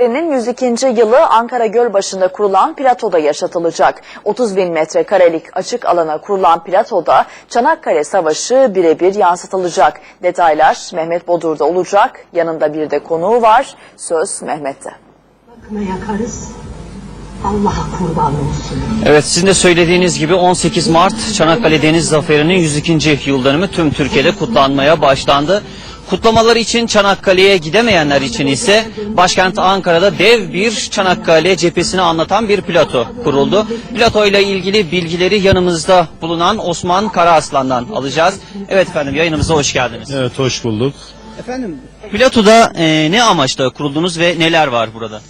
Zaferinin 102. yılı Ankara Gölbaşı'nda kurulan platoda yaşatılacak. 30 bin metrekarelik açık alana kurulan platoda Çanakkale Savaşı birebir yansıtılacak. Detaylar Mehmet Bodur'da olacak. Yanında bir de konuğu var. Söz Mehmet'te. Kına yakarız. Allah'a kurban olsun. Evet sizin de söylediğiniz gibi 18 Mart Çanakkale Deniz Zaferi'nin 102. yıl dönümü tüm Türkiye'de kutlanmaya başlandı. Kutlamalar için Çanakkale'ye gidemeyenler için ise başkent Ankara'da dev bir Çanakkale cephesini anlatan bir plato kuruldu. Plato ile ilgili bilgileri yanımızda bulunan Osman Karaaslan'dan alacağız. Evet efendim yayınımıza hoş geldiniz. Evet hoş bulduk. Efendim platoda e, ne amaçla kuruldunuz ve neler var burada?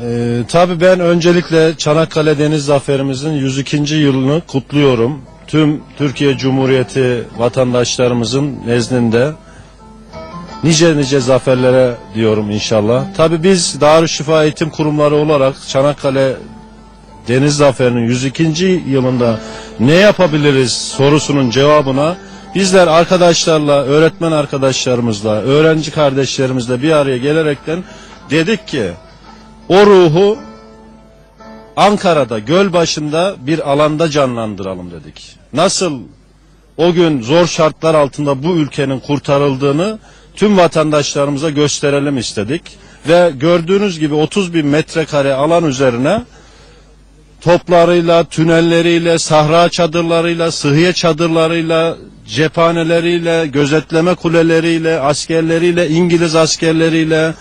Ee, tabii ben öncelikle Çanakkale Deniz Zaferimizin 102. yılını kutluyorum. Tüm Türkiye Cumhuriyeti vatandaşlarımızın nezdinde nice nice zaferlere diyorum inşallah. Tabii biz Darüşşifa Eğitim Kurumları olarak Çanakkale Deniz Zaferi'nin 102. yılında ne yapabiliriz sorusunun cevabına bizler arkadaşlarla, öğretmen arkadaşlarımızla, öğrenci kardeşlerimizle bir araya gelerekten dedik ki o ruhu Ankara'da göl başında bir alanda canlandıralım dedik. Nasıl o gün zor şartlar altında bu ülkenin kurtarıldığını tüm vatandaşlarımıza gösterelim istedik. Ve gördüğünüz gibi 30 bin metrekare alan üzerine toplarıyla, tünelleriyle, sahra çadırlarıyla, sıhhiye çadırlarıyla, cephaneleriyle, gözetleme kuleleriyle, askerleriyle, İngiliz askerleriyle,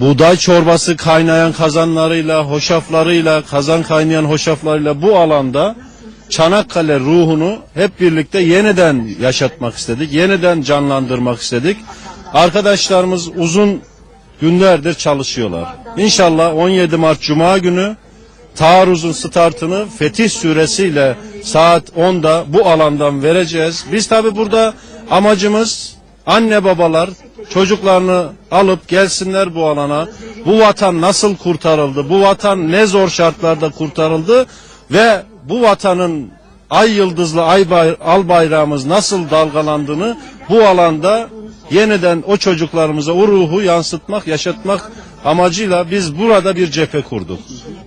buğday çorbası kaynayan kazanlarıyla, hoşaflarıyla, kazan kaynayan hoşaflarıyla bu alanda Çanakkale ruhunu hep birlikte yeniden yaşatmak istedik, yeniden canlandırmak istedik. Arkadaşlarımız uzun günlerdir çalışıyorlar. İnşallah 17 Mart Cuma günü taarruzun startını Fetih suresiyle saat 10'da bu alandan vereceğiz. Biz tabi burada amacımız anne babalar çocuklarını alıp gelsinler bu alana. Bu vatan nasıl kurtarıldı? Bu vatan ne zor şartlarda kurtarıldı? Ve bu vatanın ay yıldızlı ay bay, al bayrağımız nasıl dalgalandığını bu alanda yeniden o çocuklarımıza o ruhu yansıtmak, yaşatmak amacıyla biz burada bir cephe kurduk.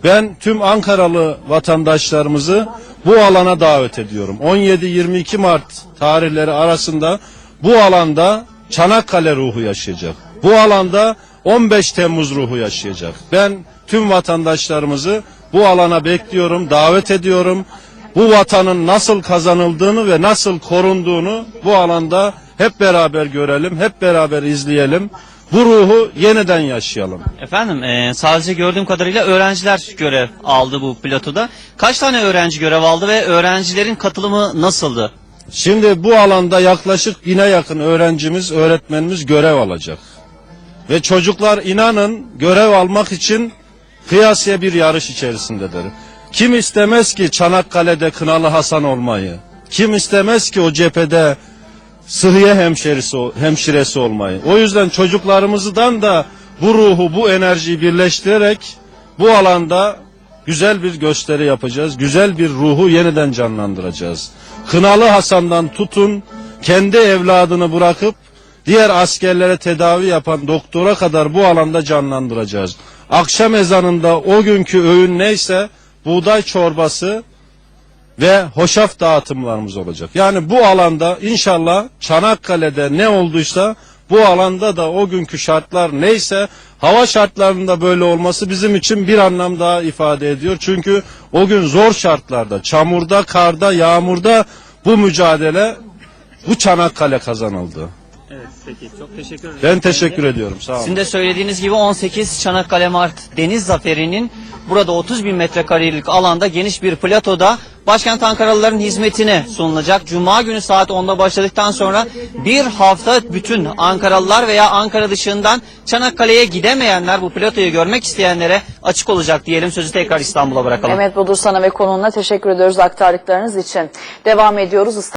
Ben tüm Ankaralı vatandaşlarımızı bu alana davet ediyorum. 17-22 Mart tarihleri arasında bu alanda Çanakkale ruhu yaşayacak. Bu alanda 15 Temmuz ruhu yaşayacak. Ben tüm vatandaşlarımızı bu alana bekliyorum, davet ediyorum. Bu vatanın nasıl kazanıldığını ve nasıl korunduğunu bu alanda hep beraber görelim, hep beraber izleyelim. Bu ruhu yeniden yaşayalım. Efendim e, sadece gördüğüm kadarıyla öğrenciler görev aldı bu platoda. Kaç tane öğrenci görev aldı ve öğrencilerin katılımı nasıldı? Şimdi bu alanda yaklaşık bine yakın öğrencimiz, öğretmenimiz görev alacak. Ve çocuklar inanın görev almak için kıyasıya bir yarış içerisindedir. Kim istemez ki Çanakkale'de Kınalı Hasan olmayı? Kim istemez ki o cephede sıhhiye hemşerisi, hemşiresi olmayı? O yüzden çocuklarımızdan da bu ruhu, bu enerjiyi birleştirerek bu alanda güzel bir gösteri yapacağız. Güzel bir ruhu yeniden canlandıracağız. Kınalı Hasan'dan tutun, kendi evladını bırakıp diğer askerlere tedavi yapan doktora kadar bu alanda canlandıracağız. Akşam ezanında o günkü öğün neyse buğday çorbası ve hoşaf dağıtımlarımız olacak. Yani bu alanda inşallah Çanakkale'de ne olduysa bu alanda da o günkü şartlar neyse hava şartlarında böyle olması bizim için bir anlam daha ifade ediyor. Çünkü o gün zor şartlarda, çamurda, karda, yağmurda bu mücadele bu Çanakkale kazanıldı. Evet peki çok teşekkür ederim. Ben teşekkür ediyorum. Sağ olun. Sizin de söylediğiniz gibi 18 Çanakkale Mart Deniz Zaferi'nin burada 30 bin metrekarelik alanda geniş bir platoda başkent Ankaralıların hizmetine sunulacak. Cuma günü saat 10'da başladıktan sonra bir hafta bütün Ankaralılar veya Ankara dışından Çanakkale'ye gidemeyenler bu platoyu görmek isteyenlere açık olacak diyelim. Sözü tekrar İstanbul'a bırakalım. Mehmet Bodur sana ve konuğuna teşekkür ediyoruz aktardıklarınız için. Devam ediyoruz.